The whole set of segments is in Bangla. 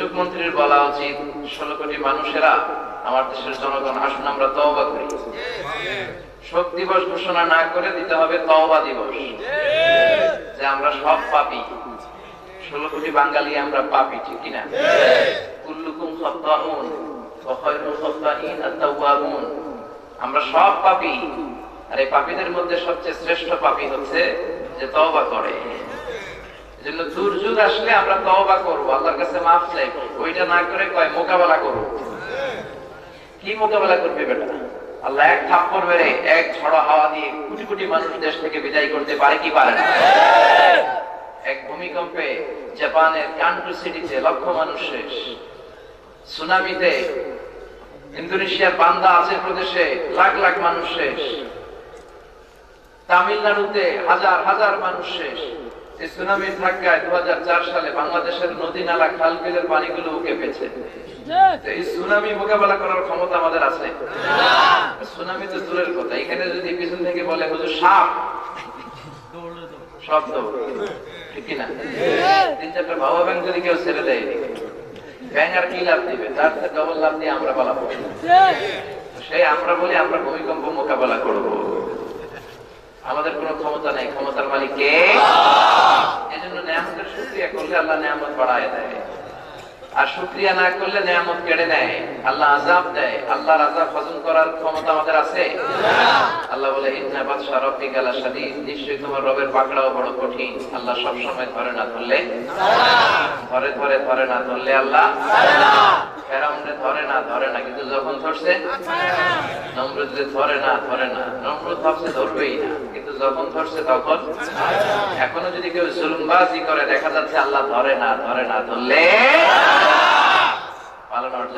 দুর্যোগ মন্ত্রীর বলা উচিত, ষোলো কোটি মানুষেরা আমার দেশের জনগণ, আসুন আমরা তওবা করি। শোক দিবস ঘোষণা না করে দিতে হবে তওবা দিবস। যে আমরা সব পাপি। ষোলো কোটি বাঙালি আমরা পাপি, ঠিক কিনা কুল্লুকুম আত-তাওয়াবুন। আমরা সব পাপি। আর এই পাপীদের মধ্যে সবচেয়ে শ্রেষ্ঠ পাপী হচ্ছে যে তওবা করে। আসলে আমরা তওবা করব, আল্লাহর কাছে ওইটা না করে কয়, মোকাবেলা করব। কি মোকাবেলা করবে বেটা? আল্লাহ এক থাপ্পড় মেরে, এক হাওয়া দিয়ে কোটি কোটি মানুষ দেশ থেকে বিদায় করতে পারে কি পারে না? এক ভূমিকম্পে জাপানের সিটিতে লক্ষ মানুষ শেষ। সুনামিতে ইন্দোনেশিয়ার বান্দা আছে প্রদেশে, লাখ লাখ মানুষ শেষ। তামিলনাড়ুতে হাজার হাজার মানুষ শেষ। সুনামির ধাক্কায় দু সালে বাংলাদেশের নদী নালা খাল বিলের পানিগুলো উকে পেয়েছে। এই সুনামি মোকাবেলা করার ক্ষমতা আমাদের আছে। সুনামি তো দূরের কথা। এখানে যদি পিছন থেকে বলে হুজুর সাপ সব ঠিক কিনা? তিন চারটা বাবা ব্যাংক যদি কেউ ছেড়ে দেয়। ব্যাংক আর কি লাভ দিবে? তার ডবল লাভ দিয়ে আমরা পালাবো। সেই আমরা বলি আমরা ভূমিকম্প মোকাবেলা করব। আমাদের কোনো ক্ষমতা নেই। ক্ষমতার মালিক কে? এজন্য নিয়ামতের শুক্রিয়া করলে আল্লাহ নিয়ামত বাড়ায় দেয়। আর শুক্রিয়া না করলে নিয়ামত কেড়ে নেয়। আল্লাহ আজাব দেয়। আল্লাহর আজাব হজম করার ক্ষমতা আমাদের আছে? আল্লাহ বলে, ইন্না বাদশা রব্বিকা লাশাদীদ নিশ্চয়ই তোমার রবের পাকড়াও বড় কঠিন। আল্লাহ সব সময় ধরে না ধরলে? ধরে ধরে ধরে না ধরলে আল্লাহ? ধরে না ধরে না। কিন্তু যখন ধরছে? নমরুদরে ধরে না ধরে না। নমরুদ ভাবছে ধরবেই না। কিন্তু যখন ধরছে তখন? এখনও যদি কেউ জুলুমবাজি করে, দেখা যাচ্ছে আল্লাহ ধরে না ধরে না ধরলে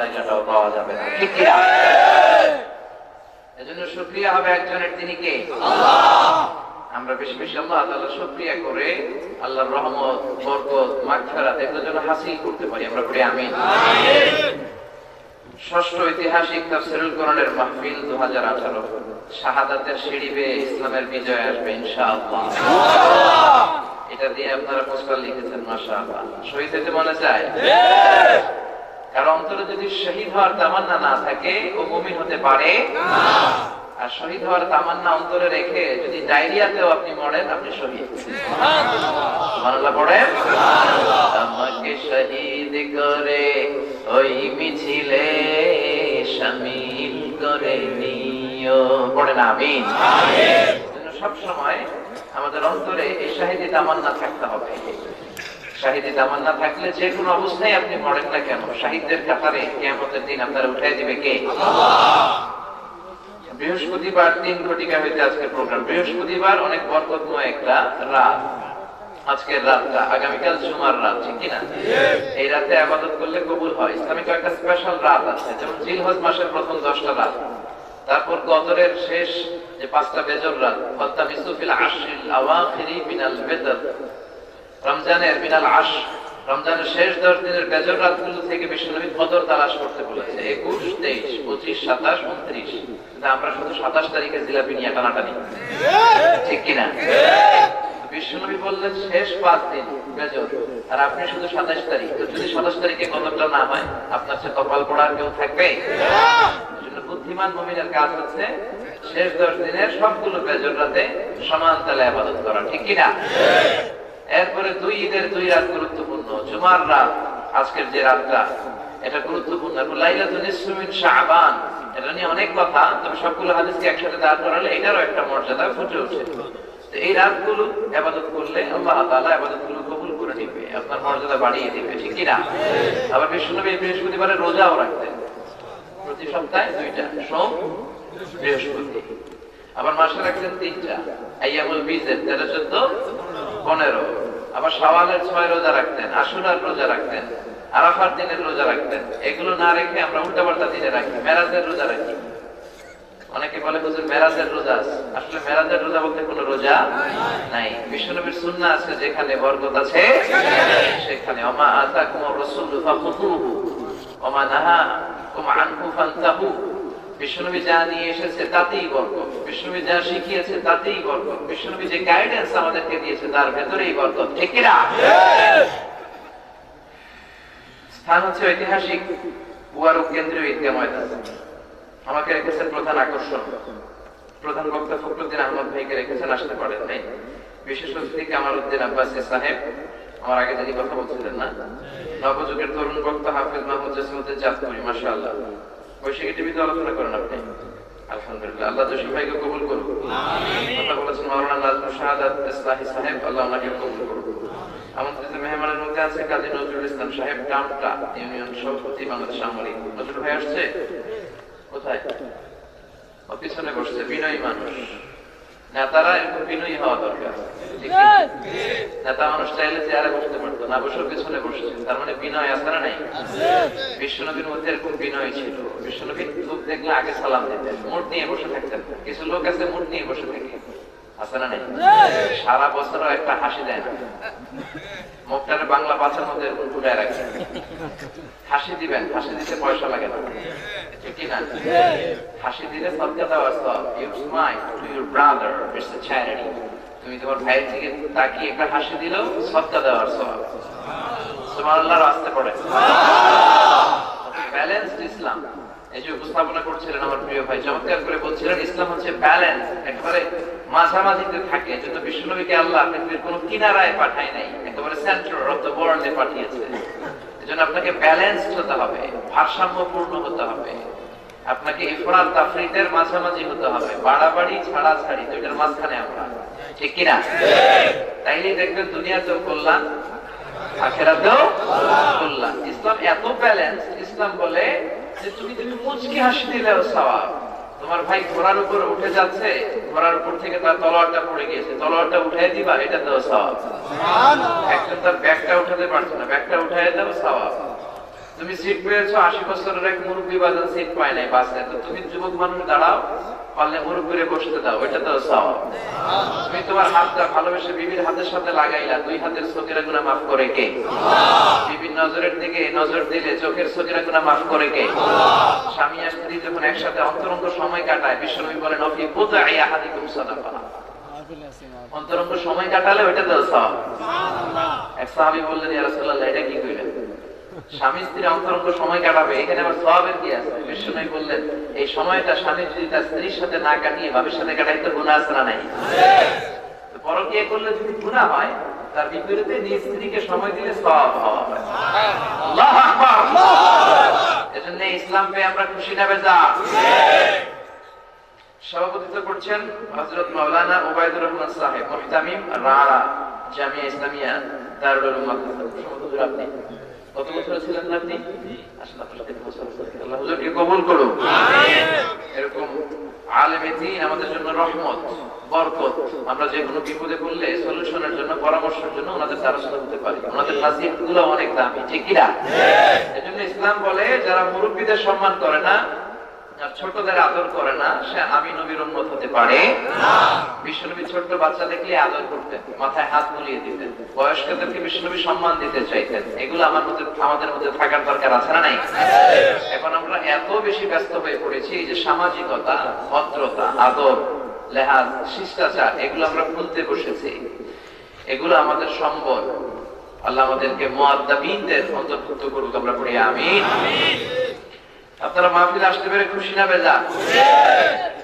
জায়গাটাও পাওয়া যাবে না। ঠিক কিনা এজন্য শুক্রিয়া হবে একজনের তিনি কে? আমরা বেশি বেশি আল্লাহ তাআলা শুকরিয়া করে আল্লাহর রহমত বরকত মাগফিরাত এগুলো যেন হাসিল করতে পারি। আমরা পড়ি আমিন। ষষ্ঠ ঐতিহাসিক তাফসীরুল কোরআনের মাহফিল 2018 শাহাদাতের সিঁড়ি বেয়ে ইসলামের বিজয় আসবে ইনশাআল্লাহ। এটা দিয়ে আপনারা পোস্টার লিখেছেন মাশাআল্লাহ। শহীদ হতে মনে চায়? কারণ অন্তরে যদি শহীদ হওয়ার তামান্না না থাকে ও মুমিন হতে পারে আর শহীদ হওয়ার তামান্না অন্তরে রেখে যদি ডায়রিয়াতেও আপনি মরেন আপনি শহীদ। সুবহানাল্লাহ পড়েন? আমাকে শহীদ করে ওই মিছিলে শামিল করে নিও। পড়েন আমিন। সব সময় আমাদের অন্তরে এই শাহিদি তামান্না থাকতে হবে। শাহিদি তামান্না থাকলে যে কোনো অবস্থায় আপনি মরেন না কেন? কাতারে কেমতের দিন আপনারা উঠাই দিবে কে? বৃহস্পতিবার তিন ঘটিকা হইতে আজকের প্রোগ্রাম বৃহস্পতিবার অনেক বরকতময় একটা রাত। আজকের রাতটা আগামীকাল জুমার রাত ঠিক কিনা? এই রাতে আবাদত করলে কবুল হয়। ইসলামিক একটা স্পেশাল রাত আছে যেমন জিলহজ মাসের প্রথম দশটা রাত। তারপর কদরের শেষ যে পাঁচটা বেজর রাত আওয়াখিরি মিনাল বেদর। রমজানের মিনাল আশ রমজানের শেষ দশ দিনের বেজর রাতগুলো থেকে বিশ্বনবী কদর তালাশ করতে বলেছে। একুশ, তেইশ, পঁচিশ, সাতাশ, উনত্রিশ। আমরা শুধু সাতাশ তারিখে জিলাপি নিয়ে টানাটানি। ঠিক কিনা? বিশ্বনবী বললেন, শেষ পাঁচ দিন বেজর। আর আপনি শুধু সাতাশ তারিখ। তো যদি সাতাশ তারিখে কদরটা না হয়, আপনার সে কপাল পড়ার কেউ থাকবে? বুদ্ধিমান মমিনের কাজ হচ্ছে শেষ দশ দিনের সবগুলো বেজর রাতে সমান তালে আবাদত করা। ঠিক কিনা? এরপরে দুই ঈদের দুই রাত গুরুত্বপূর্ণ, জুমার রাত, আজকের যে রাতটা, এটা গুরুত্বপূর্ণ। শাবান, এটা নিয়ে অনেক কথা, তবে সবগুলো হাদিসকে একসাথে দাঁড় করালে এটারও একটা মর্যাদা ফুটে ওঠে। তো এই রাতগুলো আবাদত করলে আল্লাহ তাআলা আবাদতগুলো কবুল করে নিবে, আপনার মর্যাদা বাড়িয়ে দিবে, ঠিক না আবার বিষ্ণুনবী বৃহস্পতিবারে রোজাও রাখতেন। প্রতি সপ্তাহে দুইটা, সোম, বৃহস্পতি। আবার মাসে রাখতেন তিনটা আইয়ামুল বীজের তেরো, চোদ্দ, পনেরো। আবার সওয়ালের ছয় রোজা রাখতেন, আশুরার রোজা রাখতেন, আরাফার দিনের রোজা রাখতেন। এগুলো না রেখে আমরা উল্টা পাল্টা দিনে রাখি, মেরাজের রোজা রাখি। অনেকে বলে, হুজুর, মেরাজের রোজা। আসলে মেরাজের রোজা বলতে কোনো রোজা নাই। বিশ্বনবীর সুন্নাহ আছে, যেখানে বরকত আছে, সেখানে ওমা আতাকুম রাসূলু অমা নাহা নাহাকুম আনহু ফান্তাহু। বিশ্বনবী যা নিয়ে এসেছে তাতেই বরকত বিশ্বনবী যা শিখিয়েছে তাতেই বরকত বিশ্বনবী যে গাইডেন্স আমাদেরকে দিয়েছে তার ভেতরেই বরকত ঠিক স্থান হচ্ছে ঐতিহাসিক বুয়ারুক কেন্দ্রীয় ঈদগাহ ময়দান। আমাকে রেখেছেন প্রধান আকর্ষণ। প্রধান বক্তা ফখরুদ্দিন আহমদ ভাইকে রেখেছেন, আসতে পারেন নাই। বিশেষ অতিথি কামালউদ্দিন আব্বাসী সাহেব। আমার আগে যিনি কথা বলছিলেন না? নবযুগের তরুণ বক্তা হাফিজ মাহমুদ জসিমুদ্দিন চাঁদপুরি মাশাআল্লাহ। বৈশাখী টিভিতে আলোচনা করেন আপনি। আলহামদুলিল্লাহ আল্লাহ জসিম ভাইকে কবুল করুন কথা বলেছেন মাওলানা নাজমুল শাহাদাত ইসলাহি সাহেব আল্লাহ ওনাকে কবুল করুন আমন্ত্রিত মেহমানের মধ্যে আছে কাজী নজরুল ইসলাম সাহেব টামটা ইউনিয়ন সভাপতি বাংলাদেশ আমলি নজরুল ভাই আসছে? কোথায়? ও পিছনে বসছে বিনয়ী মানুষ। নেতারা এরকম বিনয়ী হওয়া দরকার। নেতা মানুষ চাইলে চেয়ারে বসতে পারতো না বসেও পিছনে বসছে তার মানে বিনয় আছে না নাই বিশ্বনবীর মধ্যে এরকম বিনয় ছিল। বিশ্বনবীর লোক দেখলে আগে সালাম দিতেন। মুঠ নিয়ে বসে থাকতেন। কিছু লোক আছে মুঠ নিয়ে বসে থাকে। আছে না নাই? সারা বছরও একটা হাসি দেয় না। মুখটারে বাংলা ভাষার মধ্যে এরকম ফুটায় রাখে হাসি দিবেন হাসি দিতে পয়সা লাগে না। ঠিক না? হাসি দিলে সদকা দেওয়ার সব you smile to your brother it's a charity তুমি তোমার ভাইয়ের দিকে তাকিয়ে একটা হাসি দিলেও সদকা দেওয়ার সব সুবহানাল্লাহর আসতে পড়ে। Balanced Islam. এই যে উপস্থাপনা করছিলেন আমার প্রিয় ভাই, চমৎকার করে বলছিলেন, ইসলাম হচ্ছে ব্যালেন্স একেবারে মাঝামাঝিতে থাকে। এজন্য বিশ্বনবীকে আল্লাহ পৃথিবীর কোনো কিনারায় পাঠায় নাই, একেবারে সেন্টার অফ দ্য ওয়ার্ল্ডে পাঠিয়েছে। এজন্য আপনাকে ব্যালেন্সড হতে হবে, ভারসাম্যপূর্ণ হতে হবে। আপনাকে ইফরাত তাফরিদের মাঝামাঝি হতে হবে, বাড়াবাড়ি ছাড়া ছাড়ি, দুইটার মাঝখানে আমরা। ঠিক কিনা? তাইলে দেখবেন দুনিয়াতেও কল্যাণ, আখেরাতেও কল্যাণ। ইসলাম এত ব্যালেন্স ইসলাম বলে যে তুমি তুমি মুচকি হাসি দিলেও তোমার ভাই ঘোড়ার উপর উঠে যাচ্ছে, ঘোড়ার উপর থেকে তার তলোয়ারটা পড়ে গিয়েছে। তলোয়ারটা উঠে দিবা, এটা তো সওয়াব একজন তার ব্যাগটা উঠাতে পারছে না, ব্যাগটা উঠাই দাও সওয়াব তুমি সিট পেয়েছ, আশি বছরের এক মুরব্বী বাজার সিট পায় নাই, বাসে তো তুমি যুবক মানুষ, দাঁড়াও। পারলে বসতে দাও, এটা তো তুমি তোমার হাতটা ভালোবেসে বিবির হাতের সাথে লাগাইলা, দুই হাতের গুণা মাফ করে কে? বিবির নজরের দিকে নজর দিলে চোখের গুণা মাফ করে কে? স্বামী আর স্ত্রী যখন একসাথে অন্তরঙ্গ সময় কাটায়, বিশ্বনবী বলেন, অফি আহাদিকুম সাদাকা। অন্তরঙ্গ সময় কাটালে ওইটা তো সওয়াব। এক সাহাবী বললেন এটা কি কইলেন? স্বামী অন্তরঙ্গ সময় কাটাবে, এখানে আবার সওয়াবের কি আছে? বললেন, এই সময়টা স্বামী যদি তার স্ত্রীর সাথে না কাটিয়ে সাথে গুনাহ আছে না নাই? করলে যদি গুনাহ হয়, তার বিপরীতে নিজ স্ত্রীকে সময় দিলে হওয়া এজন্য ইসলাম পেয়ে আমরা খুশি না বেজা। সভাপতিত্ব করছেন হযরত মাওলানা ওবায়দুর রহমান সাহেব রাড়া জামিয়া ইসলামিয়া, দারুল মাদ্রাসা। আপনি? কত বছর ছিলেন না আপনি? আসলে আপনার সাথে বছর। আল্লাহ হুজুরকে কবুল করুন এরকম আলেমে আমাদের জন্য রহমত বরকত। আমরা যে কোনো বিপদে পড়লে সলিউশনের জন্য পরামর্শের জন্য ওনাদের দ্বারস্থ হতে পারি। ওনাদের নাসিহতগুলো অনেক দামি ঠিক কিনা এজন্য ইসলাম বলে যারা মুরব্বীদের সম্মান করে না ছোটদের আদর করে না, সে আমি নবীর উন্মত হতে পারে। বিশ্বনবী ছোট্ট বাচ্চা দেখলে আদর করতেন, মাথায় হাত মুলিয়ে দিতেন, বয়স্কদেরকে বিশ্বনবী সম্মান দিতে চাইতেন। এগুলো আমার মধ্যে, আমাদের মধ্যে থাকার দরকার আছে না নাই? এখন আমরা এত বেশি ব্যস্ত হয়ে পড়েছি যে সামাজিকতা, ভদ্রতা, আদর, লেহাজ, শিষ্টাচার, এগুলো আমরা ভুলতে বসেছি। এগুলো আমাদের সম্বল। আল্লাহ আমাদেরকে মুআদ্দাবিনদের অন্তর্ভুক্ত করুক, আমরা পড়ি আমিন। আপনারা মাহফিল আসতে পেরে খুশি না বেলা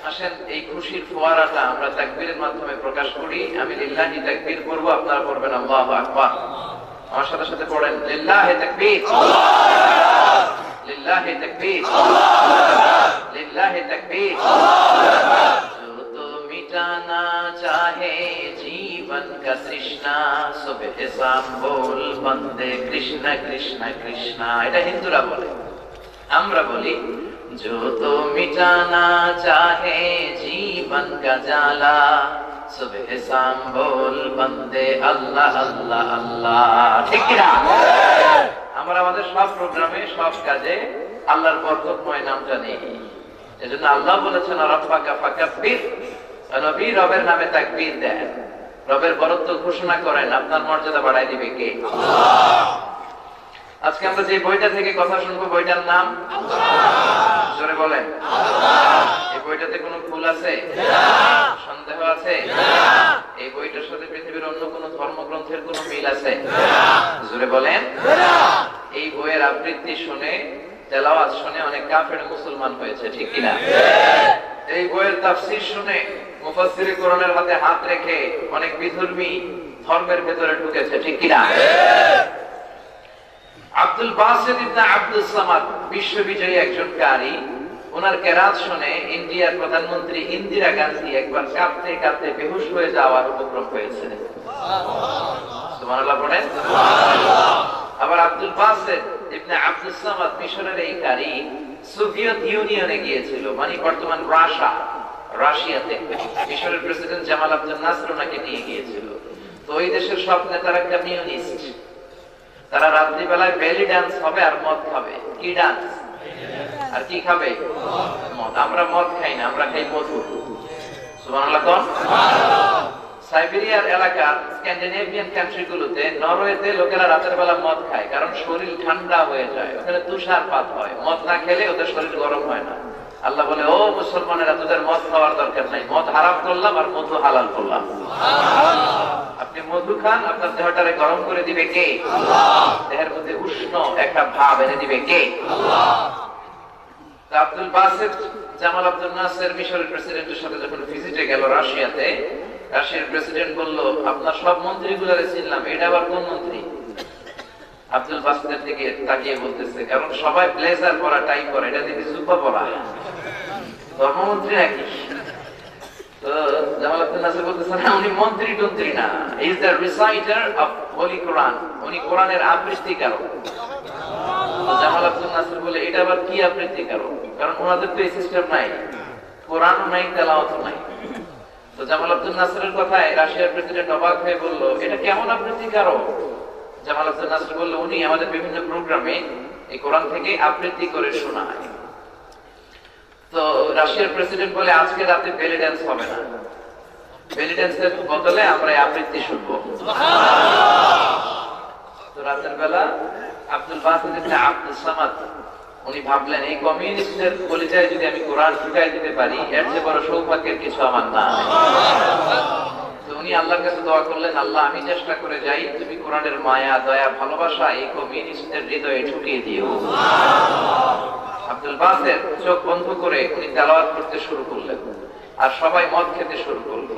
আসেন, এই খুশির ফোয়ারাটা আমরা তাকবীরের মাধ্যমে প্রকাশ করি। আমি লিল্লাহি তাকবীর করব আপনারা করবেন আল্লাহু আকবার। আমার সাথে সাথে পড়েন, লিল্লাহি তাকবীর। লিল্লাহি তাকবীর। লিল্লাহি তাকবীর। তো মিটানা চাহে, জীবন কা তৃষ্ণা বল বন্দে কৃষ্ণ কৃষ্ণ কৃষ্ণ। এটা হিন্দুরা বলে। আমরা বলি जो तो मिटाना चाहे जीवन का जाला सुबह शाम बोल बंदे अल्लाह अल्लाह अल्लाह ঠিক কি না আমরা আমাদের সব প্রোগ্রামে সব কাজে আল্লাহর বরকতময় নামটা নেই এজন্য আল্লাহ বলেছেন রব্বাকা ফাকাব্বির নবী রবের নামে তাকবীর দেন রবের বরত্ব ঘোষণা করেন আপনার মর্যাদা বাড়াই দিবে কে আজকে আমরা যে বইটা থেকে কথা শুনব বইটার নাম? জোরে বলেন। এই বইটাতে কোনো ভুল আছে? সন্দেহ আছে? এই বইটার সাথে পৃথিবীর অন্য কোন ধর্মগ্রন্থের কোন মিল আছে? জোরে বলেন। এই বইয়ের আবৃত্তি শুনে তেলাওয়াত শুনে অনেক কাফের মুসলমান হয়েছে ঠিক কিনা? এই বইয়ের তাফসীর শুনে মুফাসসির কোরআনের হাতে হাত রেখে অনেক বিধর্মী ধর্মের ভেতরে ঢুকেছে ঠিক কিনা? আব্দুল ইবনে আব্দুল সামাদ বিশ্ববিজয়ী একজন কারি ওনার কেরাত শুনে ইন্ডিয়ার প্রধানমন্ত্রী ইন্দিরা গান্ধী একবার কাঁপতে কাঁপতে বেহুশ হয়ে যাওয়ার উপক্রম হয়েছে আবার আব্দুল বাসিত ইবনে আব্দুল সামাদ মিশরের এই কারি সোভিয়েত ইউনিয়নে গিয়েছিল মানে বর্তমান রাশিয়া। রাশিয়াতে মিশরের প্রেসিডেন্ট জামাল আব্দুল নাসর ওনাকে নিয়ে গিয়েছিল। তো ওই দেশের সব নেতারা কমিউনিস্ট। তারা রাত্রিবেলায় বেলি ডান্স হবে আর মদ খাবে। কি ডান্স আর কি খাবে? মদ। আমরা মদ খাই না, আমরা খাই মধু। সাইবেরিয়ার এলাকার স্ক্যান্ডিনেভিয়ান কান্ট্রি গুলোতে নরওয়েতে লোকেরা রাতের বেলা মদ খায়, কারণ শরীর ঠান্ডা হয়ে যায়, ওখানে তুষারপাত হয়। মদ না খেলে ওদের শরীর গরম হয় না। আল্লাহ বলে ও মুসলমানেরা তোদের মদ খাওয়ার দরকার নাই। মদ হারাম করলাম আর মধু হালাল করলাম। আপনি মধু খান আপনার দেহটারে গরম করে দিবে কে? দেহের মধ্যে উষ্ণ একটা ভাব এনে দিবে কে? আব্দুল বাসেদ জামাল আব্দুল নাসের মিশরের প্রেসিডেন্টের সাথে যখন ভিজিটে গেল রাশিয়াতে রাশিয়ার প্রেসিডেন্ট বলল আপনার সব মন্ত্রী মন্ত্রীগুলারে চিনলাম এটা আবার কোন মন্ত্রী? আব্দুল বাসেদের দিকে তাকিয়ে বলতেছে, কারণ সবাই ব্লেজার পরা টাই পরে, এটা দেখি জুব্বা পরা ধর্মমন্ত্রী নাকি? জামাল আব্দুল নাসির বলে, এটা আবার কি কারণ ওনাদের তো সিস্টেম নাই। নাই তো আব্দুল কথায় রাশিয়ার প্রেসিডেন্ট অবাক হয়ে বলল, এটা কেমন আবৃত্তি আবৃত্তিকারক জামাল বলল, উনি আমাদের বিভিন্ন প্রোগ্রামে এই কোরআন থেকে আবৃত্তি করে শোনায়। তো রাশিয়ার প্রেসিডেন্ট বলে, আজকে রাতে বেলি ড্যান্স হবে না। বেলি ড্যান্সের বদলে আমরা আবৃত্তি শুনব। তো রাতের বেলা আব্দুল বাসিদ আব্দুল সামাদ, উনি ভাবলেন, এই কমিউনিস্টের পরিচয় যদি আমি কোরআন ঢুকাই দিতে পারি, এর চেয়ে বড় সৌভাগ্যের কিছু আমার না উনি আল্লাহর কাছে দোয়া করলেন আল্লাহ আমি চেষ্টা করে যাই তুমি কোরআনের মায়া দয়া ভালোবাসা এই কমিউনিস্টদের হৃদয়ে ঢুকিয়ে দিও। আব্দুল বাসের চোখ বন্ধ করে উনি তেলাওয়াত করতে শুরু করলেন আর সবাই মদ খেতে শুরু করল।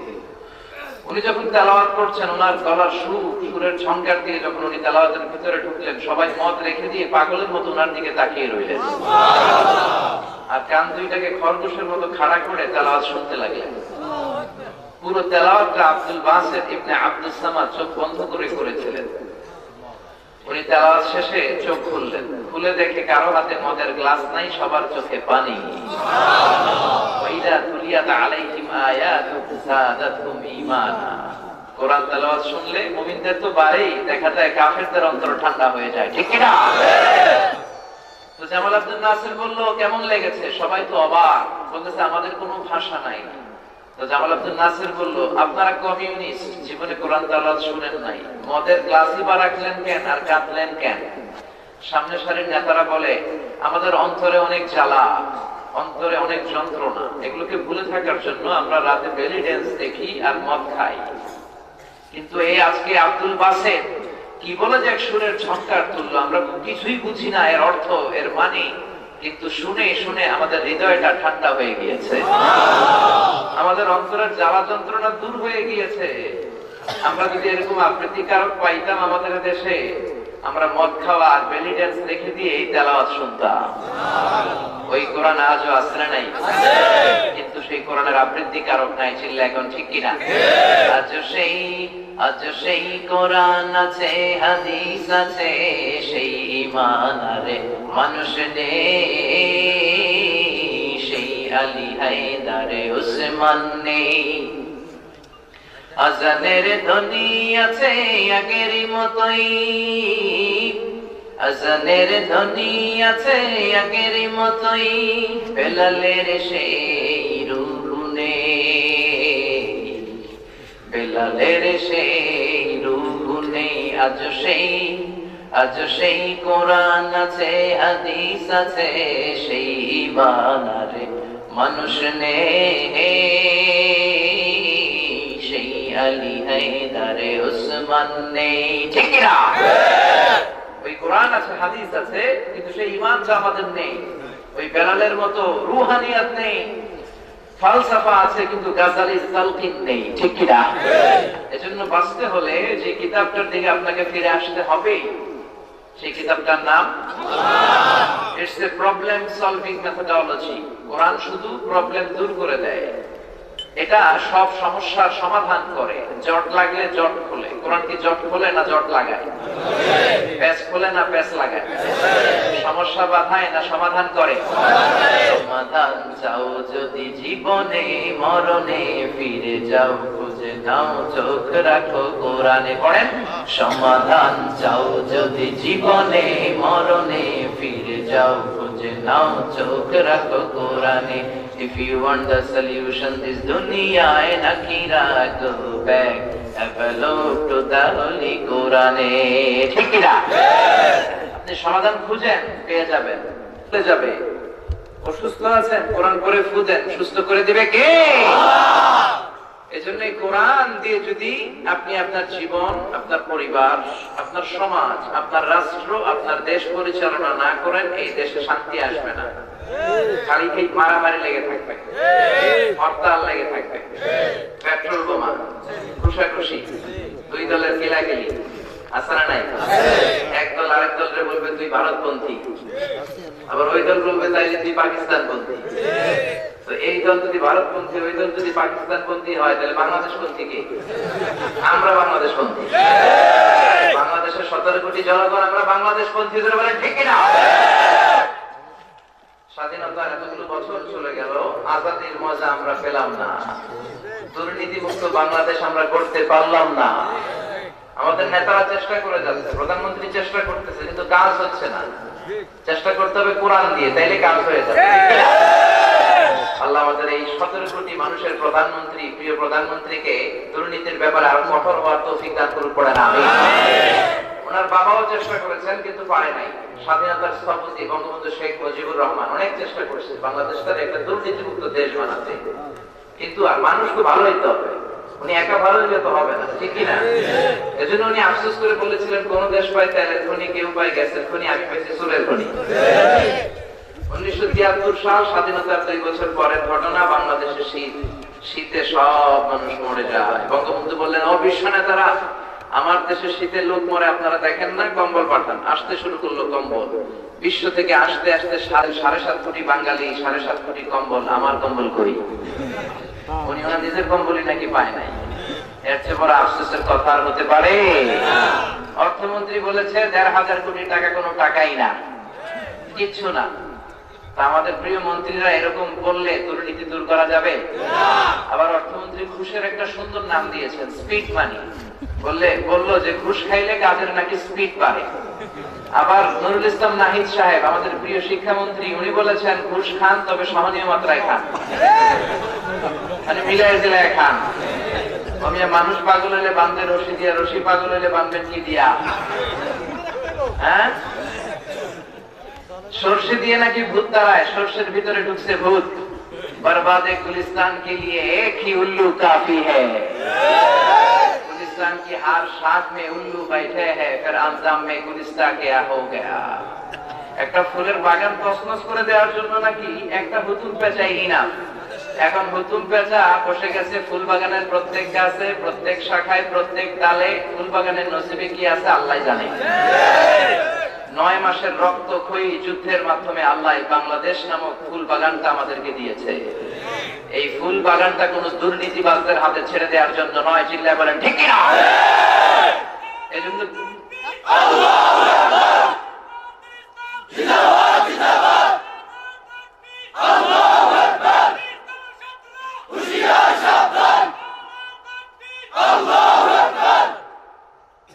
উনি যখন তেলাওয়াত করছেন ওনার গলার সুর সুরের ঝংকার দিয়ে যখন উনি তেলাওয়াতের ভিতরে ঢুকলেন সবাই মদ রেখে দিয়ে পাগলের মতো ওনার দিকে তাকিয়ে রইলেন। আর কান দুইটাকে খরগোশের মতো খাড়া করে তেলাওয়াত শুনতে লাগলেন। পুরো তেলাওয়াতটা আব্দুল বাসের ইবনে আব্দুল সামাদ চোখ বন্ধ করে করেছিলেন। উনি তেলাওয়াত শেষে চোখ খুললেন। খুলে দেখে কারও হাতে মদের গ্লাস নাই, সবার চোখে পানি। কোরআন তেলাওয়াত শুনলে মুমিনদের তো বাড়েই, দেখা যায় কাফেরদের অন্তর ঠান্ডা হয়ে যায়। ঠিক না তো জামাল আব্দুল নাসির বলল, কেমন লেগেছে? সবাই তো অবাক। বলতেছে, আমাদের কোনো ভাষা নাই। আমাদের অন্তরে অনেক জ্বালা, অন্তরে অনেক যন্ত্রণা। এগুলোকে ভুলে থাকার জন্য আমরা রাতে বেলি ড্যান্স দেখি আর মদ খাই। কিন্তু এই আজকে আব্দুল বাসেদ কি বলে যে সুরের ঝঙ্কার তুললো? আমরা কিছুই বুঝি না, এর অর্থ, এর মানে কিন্তু শুনে শুনে আমাদের হৃদয়টা ঠান্ডা হয়ে গিয়েছে। আমাদের অন্তরের জ্বালা যন্ত্রণা দূর হয়ে গিয়েছে। আমরা যদি এরকম আবৃত্তিকারক পাইতাম আমাদের দেশে, আমরা মদ খাওয়া আর বেলি ড্যান্স দেখে দিয়ে এই তেলাওয়াত শুনতাম। ওই কোরআন আজও না নাই? কিন্তু সেই কোরআনের আবৃত্তি কারক নাই ছিল এখন ঠিক কিনা? আজ সেই আজ সেই কোরআন আছে, হাদিস আছে, সেই ইমান আরে মানুষ নেই সেই আলী হায়দারে উসমান নেই আজানের ধ্বনি আছে আগের মতোই। আজানের ধ্বনি আছে আগের মতোই। বেলালের সেই রুহুনে বেলালের সেই রুহুনে আজ সেই আজ সেই কোরআন আছে হাদিস আছে সেই আরে মানুষ নেই। সেই আলী হায়দারে উসমান নেই। ঠিক না? ওই কোরআন আছে হাদিস আছে কিন্তু সেই ইমানটা আমাদের নেই। ওই বেলালের মতো রুহানিয়াত নেই। ফালসাফা আছে কিন্তু গাজালি তালকিন নেই। ঠিক না? এজন্য বাঁচতে হলে যে কিতাবটার দিকে আপনাকে ফিরে আসতে হবে সেই কিতাবটার নাম? It's a problem solving methodology Quran শুধু প্রবলেম দূর করে দেয়। এটা সব সমস্যার সমাধান করে। জট লাগলে জট খোলে। কোরআন কি জট খোলে না জট লাগায়? প্যাচ খোলে না প্যাচ লাগায়? সমস্যা বাধায় না সমাধান করে? সমাধান চাও যদি জীবনে মরণে ফিরে যাও খুঁজে নাও চোখ রাখো কোরআনে। পড়েন? সমাধান চাও যদি জীবনে মরণে ফিরে যাও খুঁজে নাও চোখ রাখো কোরআনে। If you want the solution, this dunya and akhira go back have a look to the holy Quran ঠিক না? আপনি সমাধান খুঁজেন, পেয়ে যাবেন পেয়ে যাবে। অসুস্থ আছেন, কোরআন করে ফুদেন, সুস্থ করে দিবে কে? এজন্য কোরআন দিয়ে যদি আপনি আপনার জীবন, আপনার পরিবার, আপনার সমাজ, আপনার রাষ্ট্র, আপনার দেশ পরিচালনা না করেন, এই দেশে শান্তি আসবে না। খালি খালি মারামারি লেগে থাকবে। হরতাল লেগে থাকবে। পেট্রোল বোমা। ঘুষাঘুষি দুই দলের গেলাগেলি আসারা নাই? এক দল আরেক দলরে বলবে, তুই ভারতপন্থী। আবার ওই দল বলবে, তাইলে তুই পাকিস্তান পন্থী তো এই দল যদি ভারতপন্থী, ওই দল যদি পাকিস্তান পন্থী হয়, তাহলে বাংলাদেশ পন্থী কি? আমরা বাংলাদেশ পন্থী বাংলাদেশের সতেরো কোটি জনগণ, আমরা বাংলাদেশ পন্থী ধরে বলেন ঠিক কিনা স্বাধীনতার এতগুলো বছর চলে গেল, আজাদির মজা আমরা পেলাম না। দুর্নীতি মুক্ত বাংলাদেশ আমরা করতে পারলাম না। আমাদের নেতারা চেষ্টা করে যাচ্ছে, প্রধানমন্ত্রী চেষ্টা করতেছে, কিন্তু কাজ হচ্ছে না। চেষ্টা করতে হবে কোরআন দিয়ে, তাইলে কাজ হয়ে যাবে। আল্লাহ আমাদের এই সতেরো কোটি মানুষের প্রধানমন্ত্রী, প্রিয় প্রধানমন্ত্রীকে দুর্নীতির ব্যাপারে আরও কঠোর হওয়ার তৌফিক দান করুন পড়ে না আমি ওনার বাবাও চেষ্টা করেছেন, কিন্তু পারে নাই। স্বাধীনতার স্থপতি বঙ্গবন্ধু শেখ মুজিবুর রহমান অনেক চেষ্টা করেছে বাংলাদেশটার একটা দুর্নীতিমুক্ত দেশ বানাতে। কিন্তু আর মানুষকে ভালো হইতে হবে। উনি একা ভালো হইলে তো হবে না, ঠিক কিনা? এজন্য উনি আফসোস করে বলেছিলেন, কোন দেশ পায় তেলের খনি, কেউ পায় গ্যাসের খনি, আমি পাইছি চুলের খনি। উনিশশো তিয়াত্তর সাল স্বাধীনতার দুই বছর পরের ঘটনা বাংলাদেশের শীত। শীতে সব মানুষ মরে যায়। বঙ্গবন্ধু বললেন ও বিশ্ব নেতারা আমার দেশে শীতে লোক মরে আপনারা দেখেন না কম্বল পাঠান। আসতে শুরু করল কম্বল। বিশ্ব থেকে আসতে আসতে সাড়ে সাত কোটি বাঙালি, সাড়ে সাত কোটি কম্বল, আমার কম্বল করি উনি ওনার নিজের কম্বলই নাকি পায় নাই? এর চেয়ে বড় আফসোসের কথা আর হতে পারে? অর্থমন্ত্রী বলেছে, দেড় হাজার কোটি টাকা কোনো টাকাই না। কিচ্ছু না। তা আমাদের প্রিয় মন্ত্রীরা এরকম বললে দুর্নীতি দূর করা যাবে? আবার অর্থমন্ত্রী ঘুষের একটা সুন্দর নাম দিয়েছেন, স্পিড মানি। বললে বললো যে ঘুষ খাইলে কাজের নাকি স্পিড বাড়ে আবার নুরুল ইসলাম নাহিদ সাহেব আমাদের প্রিয় শিক্ষামন্ত্রী উনি বলেছেন ঘুষ খান তবে সহনীয় মাত্রায় খান মানে মিলাই জেলায় খান আমি মানুষ পাগল হলে বান্ধে রশি দিয়া রশি পাগল হলে বান্ধবেন কি দিয়া হ্যাঁ সর্ষে দিয়ে নাকি ভূত দাঁড়ায় সর্ষের ভিতরে ঢুকছে ভূত बर्बादे गुलिस्तान के लिए एक ही उल्लू काफी है गुलिस्तान की हर शाख में उल्लू बैठे हैं फिर अंजाम में गुलिस्ता क्या हो गया একটা ফুলের বাগান তছনছ করে দেওয়ার জন্য নাকি একটা হুতুম পেঁচাই না এখন হুতুম পেঁচা বসে গেছে ফুল বাগানের প্রত্যেক গাছে প্রত্যেক শাখায় প্রত্যেক ডালে ফুল বাগানের নসিবে কি আছে আল্লাহ জানে নয় মাসের রক্ত ক্ষয়ী যুদ্ধের মাধ্যমে আল্লাহ বাংলাদেশ নামক ফুল বাগানটা আমাদেরকে দিয়েছে এই ফুল বাগানটা কোন দুর্নীতিবাজদের হাতে ছেড়ে দেওয়ার জন্য নয় চিল্লায় বলেন ঠিক এই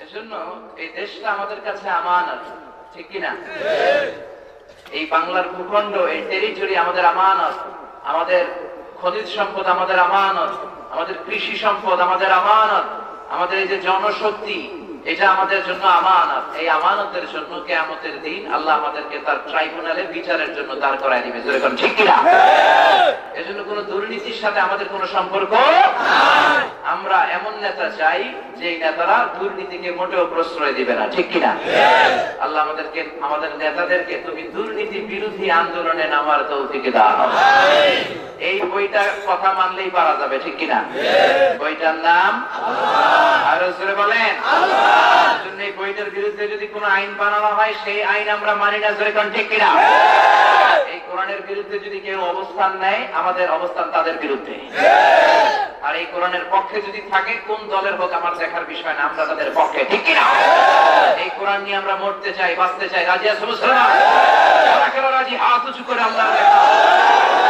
এজন্য এই দেশটা আমাদের কাছে আমানত ঠিক কিনা? এই বাংলার ভূখণ্ড এই টেরিটরি আমাদের আমানত আমাদের খনিজ সম্পদ আমাদের আমানত আমাদের কৃষি সম্পদ আমাদের আমানত আমাদের এই যে জনশক্তি এটা আমাদের জন্য আমানত। এই আমানতের জন্য কেয়ামতের দিন আল্লাহ আমাদেরকে তার ট্রাইব্যুনালে বিচারের জন্য দাঁড় করায় দিবে। যেরকম ঠিক কিনা? এজন্য কোন দুর্নীতির সাথে আমাদের কোনো সম্পর্ক আমরা এমন নেতা চাই যে নেতারা দুর্নীতিকে মোটেও প্রশ্রয় দিবে না ঠিক কিনা? আল্লাহ আমাদেরকে আমাদের নেতাদেরকে তুমি দুর্নীতি বিরোধী আন্দোলনে নামার তৌফিকে দাও। এই বইটা কথা মানলেই পারা যাবে ঠিক কিনা? বইটার নাম আরও জোরে বলেন। জন্য এই বইটার বিরুদ্ধে যদি কোনো আইন বানানো হয় সেই আইন আমরা মানি না জোরে কোন ঠিক কিনা? এই কোরআনের বিরুদ্ধে যদি কেউ অবস্থান নেয় আমাদের অবস্থান তাদের বিরুদ্ধে। আর এই কোরআনের পক্ষে যদি থাকে, কোন দলের হোক আমার দেখার বিষয় না, আমরা তাদের পক্ষে, ঠিক কিনা? এই কোরআন নিয়ে আমরা মরতে চাই, বাঁচতে চাই, রাজি আছে রাজি? হাত উঁচু করে আমরা দেখা।